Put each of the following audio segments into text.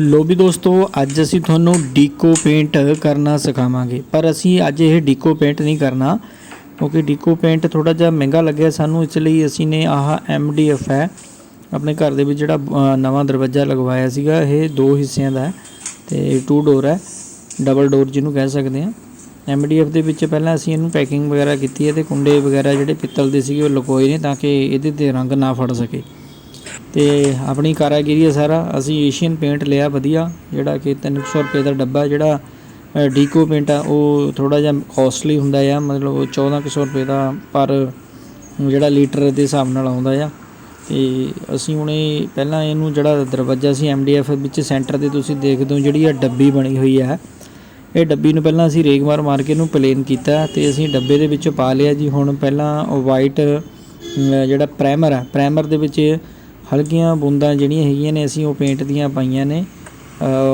ਲੋ ਵੀ ਦੋਸਤੋ, ਅੱਜ ਅਸੀਂ ਤੁਹਾਨੂੰ ਡੀਕੋ ਪੇਂਟ ਕਰਨਾ ਸਿਖਾਵਾਂਗੇ। ਪਰ ਅਸੀਂ ਅੱਜ ਇਹ ਡੀਕੋ ਪੇਂਟ ਨਹੀਂ ਕਰਨਾ, ਕਿਉਂਕਿ ਡੀਕੋ ਪੇਂਟ ਥੋੜਾ ਜਿਹਾ ਮਹਿੰਗਾ ਲੱਗਿਆ ਸਾਨੂੰ, ਇਸ ਲਈ ਅਸੀਂ ਨੇ ਆਹ ਐਮਡੀਐਫ ਹੈ। ਆਪਣੇ ਘਰ ਦੇ ਵਿੱਚ ਜਿਹੜਾ ਨਵਾਂ ਦਰਵਾਜ਼ਾ ਲਗਵਾਇਆ ਸੀਗਾ, ਇਹ ਦੋ ਹਿੱਸਿਆਂ ਦਾ ਹੈ ਤੇ ਟੂ ਡੋਰ ਹੈ। ਡਬਲ ਡੋਰ ਜਿਹਨੂੰ ਕਹਿ ਸਕਦੇ ਆ ਐਮਡੀਐਫ ਦੇ ਵਿੱਚ ਪਹਿਲਾਂ ਅਸੀਂ ਇਹਨੂੰ ਪੈਕਿੰਗ ਵਗੈਰਾ ਕੀਤੀ ਹੈ ਤੇ ਕੁੰਡੇ ਵਗੈਰਾ ਜਿਹੜੇ ਪਿੱਤਲ ਦੇ ਸੀਗੇ ਉਹ ਲਕੋਏ ਨੇ ਤਾਂ ਕਿ ਇਹਦੇ ਤੇ ਰੰਗ ਨਾ ਫੜ ਸਕੇ। ਤੇ ਆਪਣੀ ਕਾਰਾਗਿਰੀ ਹੈ ਸਾਰਾ ਅਸੀਂ ਏਸ਼ੀਅਨ ਪੇਂਟ ਲਿਆ ਵਧੀਆ, ਜਿਹੜਾ ਕਿ 300 ਰੁਪਏ ਦਾ ਡੱਬਾ ਜਿਹੜਾ ਡੀਕੋ ਪੇਂਟ ਆ, ਉਹ ਥੋੜਾ ਜਿਹਾ ਕਾਸਟਲੀ ਹੁੰਦਾ ਆ, ਮਤਲਬ ਉਹ 1400 ਰੁਪਏ ਦਾ ਪਰ ਜਿਹੜਾ ਲੀਟਰ ਦੇ ਹਿਸਾਬ ਨਾਲ ਆਉਂਦਾ ਆ। ਤੇ ਅਸੀਂ ਹੁਣੇ ਪਹਿਲਾਂ ਇਹਨੂੰ ਜਿਹੜਾ ਦਰਵਾਜ਼ਾ ਸੀ ਐਮਡੀਐਫ ਵਿੱਚ ਸੈਂਟਰ ਤੇ ਤੁਸੀਂ ਦੇਖਦੇ ਹੋ ਜਿਹੜੀ ਆ ਡੱਬੀ ਬਣੀ ਹੋਈ ਹੈ ਇਹ ਡੱਬੀ ਨੂੰ ਪਹਿਲਾਂ ਅਸੀਂ ਰੇਗ ਮਾਰ ਮਾਰ ਕੇ ਇਹਨੂੰ ਪਲੇਨ ਕੀਤਾ ਤੇ ਅਸੀਂ ਡੱਬੇ ਦੇ ਵਿੱਚ ਪਾ ਲਿਆ ਜੀ। ਹੁਣ ਪਹਿਲਾਂ ਵਾਈਟ ਜਿਹੜਾ ਪ੍ਰਾਈਮਰ ਹੈ ਪ੍ਰਾਈਮਰ ਦੇ ਵਿੱਚ ਹਲਕੀਆਂ ਬੂੰਦਾਂ ਜਿਹੜੀਆਂ ਹੈਗੀਆਂ ਨੇ ਅਸੀਂ ਉਹ ਪੇਂਟ ਦੀਆਂ ਪਾਈਆਂ ਨੇ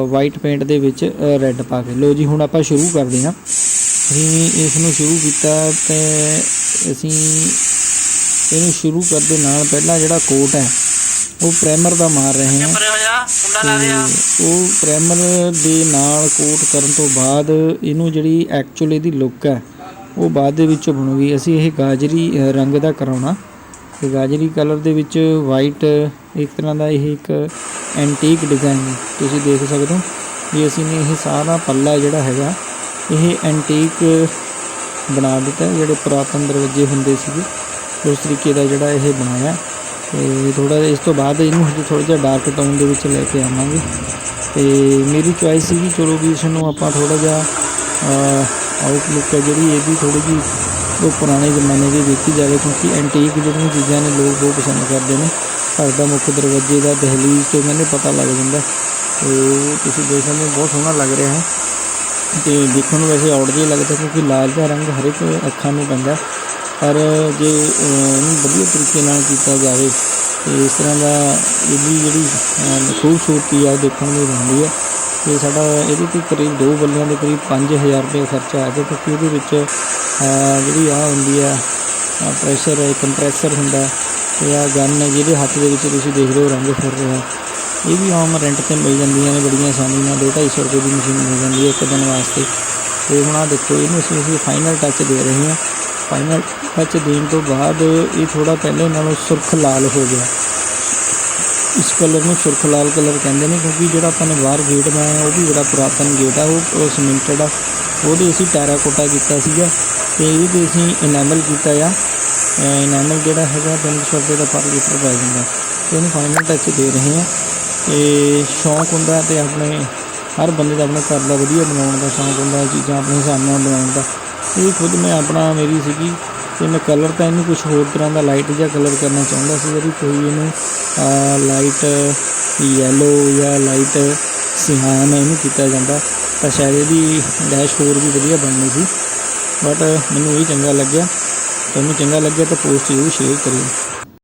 ਵਾਈਟ ਪੇਂਟ ਦੇ ਵਿੱਚ ਰੈੱਡ ਪਾ ਕੇ। ਲੋ ਜੀ ਹੁਣ ਆਪਾਂ ਸ਼ੁਰੂ ਕਰਦੇ ਹਾਂ। ਅਸੀਂ ਇਸ ਨੂੰ ਸ਼ੁਰੂ ਕੀਤਾ ਤੇ ਅਸੀਂ ਇਹਨੂੰ ਸ਼ੁਰੂ ਕਰਦੇ ਨਾਲ ਪਹਿਲਾਂ ਜਿਹੜਾ ਕੋਟ ਹੈ ਉਹ ਪ੍ਰਾਈਮਰ ਦਾ ਮਾਰ ਰਹੇ ਹਾਂ। ਉਹ ਪ੍ਰਾਈਮਰ ਦੇ ਨਾਲ ਕੋਟ ਕਰਨ ਤੋਂ ਬਾਅਦ ਇਹਨੂੰ ਜਿਹੜੀ ਐਕਚੁਅਲ ਇਹਦੀ ਲੁੱਕ ਹੈ ਉਹ ਬਾਅਦ ਦੇ ਵਿੱਚ ਬਣੂਗੀ। ਅਸੀਂ ਇਹ ਗਾਜਰੀ ਰੰਗ ਦਾ ਕਰਾਉਣਾ। ਤੇ ਗਾਜਰੀ ਕਲਰ ਦੇ ਵਿੱਚ ਵਾਈਟ ਇੱਕ ਤਰ੍ਹਾਂ ਦਾ ਇਹ ਇੱਕ ਐਂਟੀਕ ਡਿਜ਼ਾਈਨ ਤੁਸੀਂ ਦੇਖ ਸਕਦੇ ਹੋ ਵੀ ਅਸੀਂ ਨੇ ਇਹ ਸਾਰਾ ਪੱਲਾ ਜਿਹੜਾ ਹੈਗਾ, ਇਹ ਐਂਟੀਕ ਬਣਾ ਦਿੱਤਾ, ਜਿਹੜੇ ਪੁਰਾਤਨ ਦਰਵਾਜ਼ੇ ਹੁੰਦੇ ਸੀਗੇ। ਉਸ ਤਰੀਕੇ ਦਾ ਜਿਹੜਾ ਇਹ ਬਣਾਇਆ ਤੇ ਥੋੜਾ ਇਸ ਤੋਂ ਬਾਅਦ ਇਹਨੂੰ ਹਜੇ ਥੋੜਾ ਜਿਹਾ ਡਾਰਕ ਟਾਊਨ ਦੇ ਵਿੱਚ ਲੈ ਕੇ ਆਵਾਂਗੇ। ਤੇ ਮੇਰੀ ਚੁਆਇਸ ਸੀਗੀ, ਚਲੋ ਵੀ ਇਸ ਨੂੰ ਆਪਾਂ ਥੋੜਾ ਜਿਹਾ ਆਊਟਲੁੱਕ ਹੈ ਜਿਹੜੀ, ਇਹ ਵੀ ਥੋੜੀ ਜਿਹੀ ਉਹ ਪੁਰਾਣੇ ਜ਼ਮਾਨੇ ਦੀ ਦੇਖੀ ਜਾਵੇ ਕਿਉਂਕਿ ਐਂਟੀਕ ਜਿਹੜੀਆਂ ਚੀਜ਼ਾਂ ਨੇ ਲੋਕ ਬਹੁਤ ਪਸੰਦ ਕਰਦੇ ਨੇ। ਘਰ ਦਾ ਮੁੱਖ ਦਰਵਾਜ਼ੇ ਦਾ ਦਹਲੀਜ਼ ਤੋਂ ਮੈਨੂੰ ਪਤਾ ਲੱਗ ਜਾਂਦਾ। ਤੇ ਤੁਸੀਂ ਦੇਖ ਸਕਦੇ ਹੋ, ਬਹੁਤ ਸੋਹਣਾ ਲੱਗ ਰਿਹਾ ਹੈ। ਤੇ ਦੇਖਣ ਨੂੰ ਵੈਸੇ ਆਊਟ ਜਿਹਾ ਲੱਗਦਾ ਕਿਉਂਕਿ ਲਾਲ ਦਾ ਰੰਗ ਹਰ ਇੱਕ ਅੱਖਾਂ ਨੂੰ ਪੈਂਦਾ। ਪਰ ਜੇ ਇਹਨੂੰ ਵਧੀਆ ਤਰੀਕੇ ਨਾਲ ਕੀਤਾ ਜਾਵੇ, ਤੇ ਇਸ ਤਰ੍ਹਾਂ ਦਾ ਇਹਦੀ ਜਿਹੜੀ ਖੂਬਸੂਰਤੀ ਆ ਉਹ ਦੇਖਣ ਨੂੰ ਮਿਲਦੀ ਹੈ। ਤੇ ਸਾਡਾ ਇਹਦੇ ਤੇ ਕਰੀਬ ਦੋ ਬੱਲਿਆਂ ਦੇ ਕਰੀਬ 5000 ਰੁਪਏ ਖਰਚਾ ਆ ਗਿਆ ਕਿਉਂਕਿ ਇਹਦੇ ਵਿੱਚ ਜਿਹੜੀ ਆ ਹੁੰਦੀ ਆ ਪ੍ਰੈਸ਼ਰ ਕੰਪਰੈਸਰ ਹੁੰਦਾ। ਤੇ ਆ ਗਨ ਜਿਹਦੇ ਹੱਥ ਦੇ ਵਿੱਚ ਤੁਸੀਂ ਦੇਖ ਰਹੇ ਹੋ ਰੰਗ ਫਿਰ ਰਿਹਾ। ਇਹ ਵੀ ਆਮ ਰੈਂਟ ਤੇ ਮਿਲ ਜਾਂਦੀਆਂ ਨੇ ਬੜੀਆਂ ਆਸਾਨੀ ਨਾਲ 2-250 ਰੁਪਏ ਦੀ ਮਸ਼ੀਨ ਮਿਲ ਜਾਂਦੀ ਹੈ ਇੱਕ ਦਿਨ ਵਾਸਤੇ। ਤੇ ਹੁਣ ਆ ਦੇਖੋ, ਇਹਨੂੰ ਅਸੀਂ ਅਸੀਂ ਫਾਈਨਲ ਟੱਚ ਦੇ ਰਹੇ ਹਾਂ। ਫਾਈਨਲ ਟੱਚ ਦੇਣ ਤੋਂ ਬਾਅਦ ਇਹ ਥੋੜਾ ਪਹਿਲੇ ਨਾਲੋਂ ਸੁਰਖ ਲਾਲ ਹੋ ਗਿਆ। ਇਸ ਕਲਰ ਨੂੰ ਸੁਰਖ ਲਾਲ ਕਲਰ ਕਹਿੰਦੇ ਨੇ, ਕਿਉਂਕਿ ਜਿਹੜਾ ਆਪਾਂ ਨੇ ਬਾਹਰ ਗੇਟ ਬਣਾਇਆ, ਉਹ ਵੀ ਬੜਾ ਪੁਰਾਤਨ ਗੇਟ ਆ, ਉਹ ਸੀਮੈਂਟਡ ਆ। ਉਹਦੇ ਅਸੀਂ ਟੈਰਾਕੋਟਾ ਕੀਤਾ ਸੀਗਾ। ਤੇ ਇਹਦੇ ਤੇ ਅਸੀਂ ਇਨੈਮਲ ਕੀਤਾ ਆ। ਇਨੈਮਲ ਜਿਹੜਾ ਹੈਗਾ 300 ਰੁਪਏ ਦਾ ਪਰ ਲੀਟਰ ਪੈ ਜਾਂਦਾ। ਤੇ ਇਹਨੂੰ ਫਾਈਨਲ ਟੱਚ ਦੇ ਰਹੇ ਹਾਂ ਤੇ ਸ਼ੌਂਕ ਹੁੰਦਾ ਤੇ ਆਪਣੇ ਹਰ ਬੰਦੇ ਦਾ ਆਪਣਾ ਘਰ ਦਾ ਵਧੀਆ ਬਣਾਉਣ ਦਾ ਸ਼ੌਂਕ ਹੁੰਦਾ ਚੀਜ਼ਾਂ ਆਪਣੇ ਹਿਸਾਬ ਨਾਲ ਬਣਾਉਣ ਦਾ। ਇਹ ਖੁਦ ਮੈਂ ਆਪਣਾ ਮੇਰੀ ਸੀਗੀ ਤੇ ਮੈਂ ਕਲਰ ਤਾਂ ਇਹਨੂੰ ਕੁਝ ਹੋਰ ਤਰ੍ਹਾਂ ਦਾ ਲਾਈਟ ਜਿਹਾ ਕਲਰ ਕਰਨਾ ਚਾਹੁੰਦਾ ਸੀ, ਜਿਹੜੀ ਕੋਈ ਇਹਨੂੰ ਲਾਈਟ ਯੈਲੋ ਜਾਂ ਲਾਈਟ ਸਿਹਾਨ ਇਹਨੂੰ ਕੀਤਾ ਜਾਂਦਾ। ਤਾਂ ਸ਼ਾਇਦ ਇਹਦੀ ਡੈਸ਼ ਹੋਰ ਵੀ ਵਧੀਆ ਬਣਨੀ ਸੀ। ਬਟ ਮੈਨੂੰ ਇਹ ਚੰਗਾ ਲੱਗਿਆ। ਤੁਹਾਨੂੰ ਚੰਗਾ ਲੱਗਿਆ ਤਾਂ ਪੋਸਟ ਜ਼ਰੂਰ ਸ਼ੇਅਰ ਕਰਿਓ।